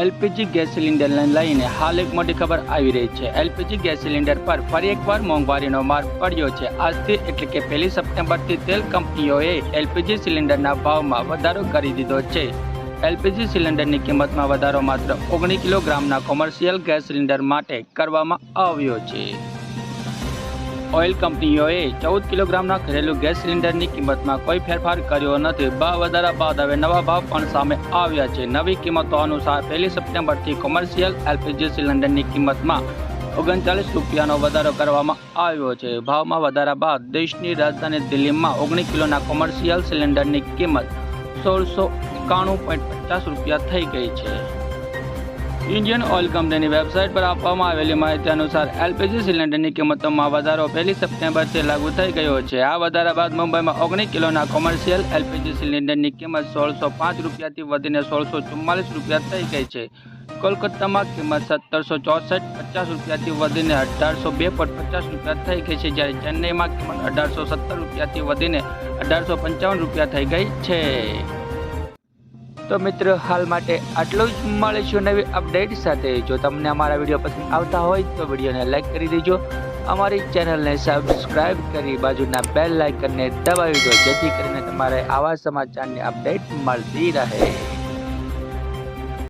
LPG gas સિલિન્ડરને લઈને હાલ એક મોટી ખબર આવી રહી છે. એલપીજી ગેસ સિલિન્ડર પર ફરી એકવાર મોંઘવારીનો માર પડ્યો છે. આજથી એટલે કે પહેલી સપ્ટેમ્બરથી તેલ કંપનીઓએ એલપીજી સિલિન્ડરના ભાવમાં વધારો કરી દીધો છે. એલપીજી સિલિન્ડરની કિંમતમાં વધારો માત્ર ઓગણીસ કિલોગ્રામના કોમર્શિયલ ગેસ સિલિન્ડર માટે કરવામાં આવ્યો છે. ઓઇલ કંપનીઓએ ચૌદ કિલોગ્રામના ઘરેલું ગેસ સિલિન્ડરની કિંમતમાં કોઈ ફેરફાર કર્યો નથી. ભાવ વધારા બાદ હવે નવા ભાવ પણ સામે આવ્યા છે. નવી કિંમતો અનુસાર પહેલી સપ્ટેમ્બરથી કોમર્શિયલ એલપીજી સિલિન્ડરની કિંમતમાં ઓગણચાલીસ રૂપિયાનો વધારો કરવામાં આવ્યો છે. ભાવમાં વધારા બાદ દેશની રાજધાની દિલ્હીમાં ઓગણીસ કિલોના કોમર્શિયલ સિલિન્ડરની કિંમત સોળસો એકાણું પોઈન્ટ પચાસ રૂપિયા થઈ ગઈ છે. ઇન્ડિયન ઓઇલ કંપનીની વેબસાઇટ પર આપવામાં આવેલી માહિતી અનુસાર એલપીજી સિલિન્ડરની કિંમતોમાં વધારો પહેલી સપ્ટેમ્બરથી લાગુ થઈ ગયો છે. આ વધારા બાદ મુંબઈમાં ઓગણીસ કિલોના કોમર્શિયલ એલપીજી સિલિન્ડરની કિંમત સોળસો પાંચ રૂપિયાથી વધીને સોળસો ચુમ્માલીસ રૂપિયા થઈ ગઈ છે. કોલકાતામાં કિંમત સત્તરસો ચોસઠ પચાસ રૂપિયાથી વધીને અઢારસો બે પોઈન્ટ પચાસ રૂપિયા થઈ ગઈ છે, જ્યારે ચેન્નઈમાં કિંમત અઢારસો સત્તર રૂપિયાથી વધીને અઢારસો પંચાવન રૂપિયા થઈ ગઈ છે. તો મિત્ર, હાલ માટે આટલું જ મળીશું નવી અપડેટ સાથે. જો તમને અમારા વીડિયો પસંદ આવતા હોય તો વિડીયોને લાઈક કરી દેજો. અમારી ચેનલને સબસ્ક્રાઇબ કરી બાજુના બેલ લાઇકનને દબાવી દો, જેથી કરીને તમારે આવા સમાચારની અપડેટ મળતી રહે.